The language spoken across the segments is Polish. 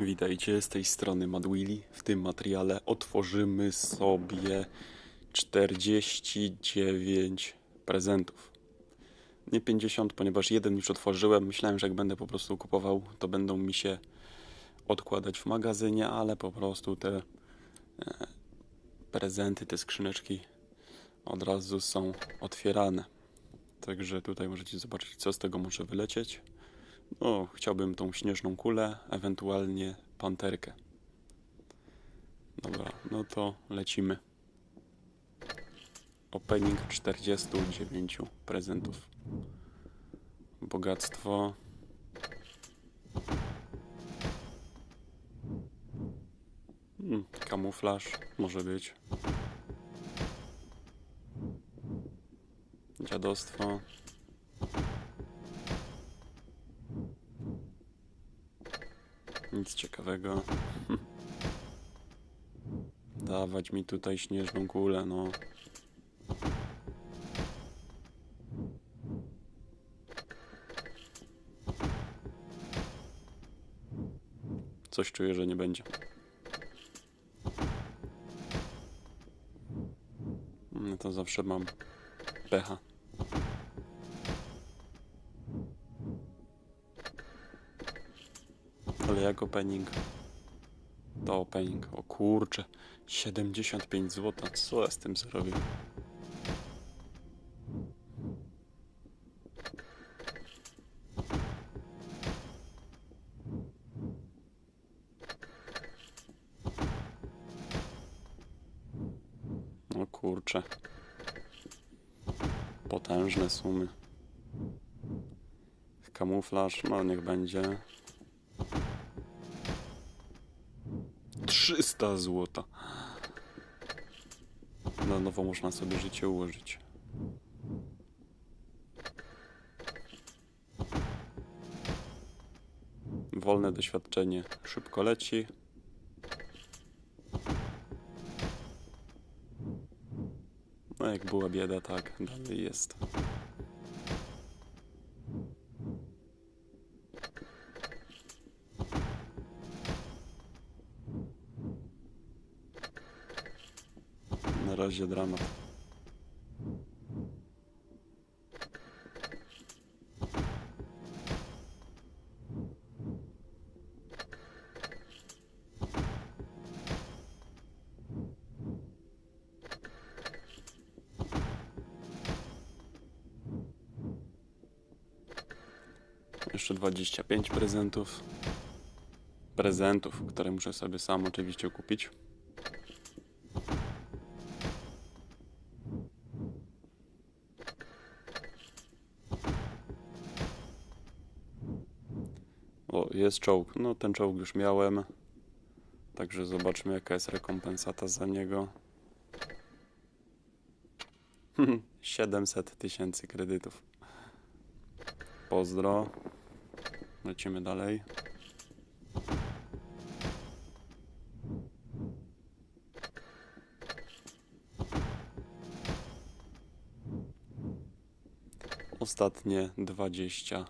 Witajcie z tej strony Mad Willy. W tym materiale otworzymy sobie 49 prezentów. Nie 50, ponieważ jeden już otworzyłem. Myślałem, że jak będę po prostu kupował, to będą mi się odkładać w magazynie, ale po prostu te e, prezenty, te skrzyneczki od razu są otwierane. Także tutaj możecie zobaczyć, co z tego może wylecieć. No, chciałbym tą śnieżną kulę, ewentualnie panterkę. Dobra, no to lecimy. Opening 49 prezentów. Bogactwo. Hmm, kamuflaż może być. Dziadostwo. Nic ciekawego. Dawać mi tutaj śnieżną kulę, no. Coś czuję, że nie będzie. No to zawsze mam pecha. Ale jak opening? To opening. O kurcze. 75 zł. Co ja z tym zrobię? O kurcze. Potężne sumy. Kamuflaż, no niech będzie. 300 złota. Na nowo można sobie życie ułożyć. Wolne doświadczenie szybko leci. No jak była bieda, tak dalej jest. Na razie dramat. Jeszcze 25 prezentów. Prezentów, które muszę sobie sam oczywiście kupić. O, jest czołg. No, ten czołg już miałem. Także zobaczmy, jaka jest rekompensata za niego. 700 tysięcy kredytów. Pozdro. Lecimy dalej. Ostatnie 20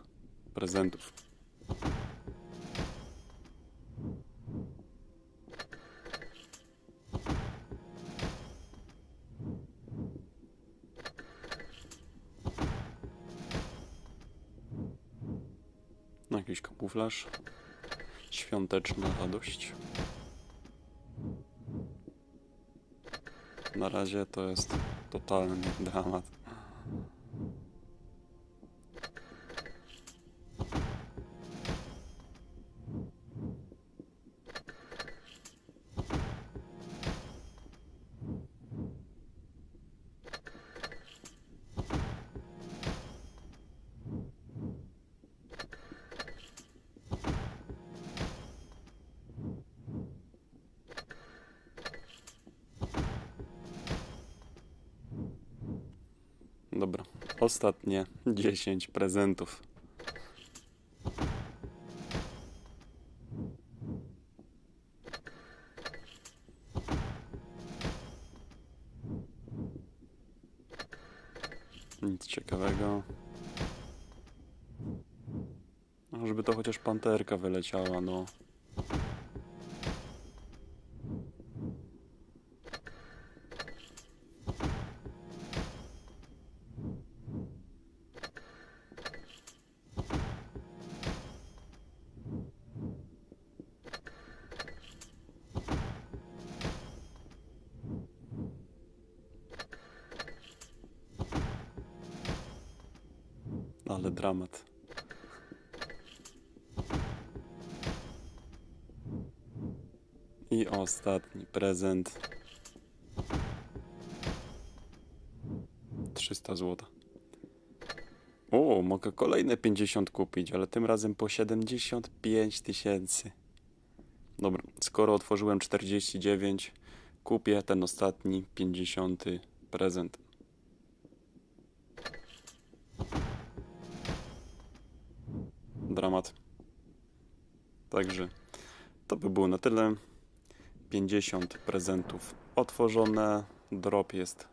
prezentów. Jakiś kamuflaż. Świąteczna radość. Na razie to jest totalny dramat. Ostatnie 10 prezentów. Nic ciekawego. No, żeby to chociaż panterka wyleciała, no. Ale dramat. I ostatni prezent. 300 zł. O, mogę kolejne 50 kupić, ale tym razem po 75 tysięcy. Dobra, skoro otworzyłem 49, kupię ten ostatni 50 prezent. Dramat. Także to by było na tyle. 50 prezentów otworzone. Drop jest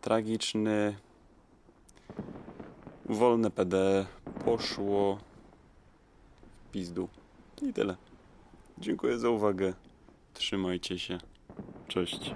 tragiczny. Wolne PD poszło w pizdu. I tyle. Dziękuję za uwagę. Trzymajcie się. Cześć.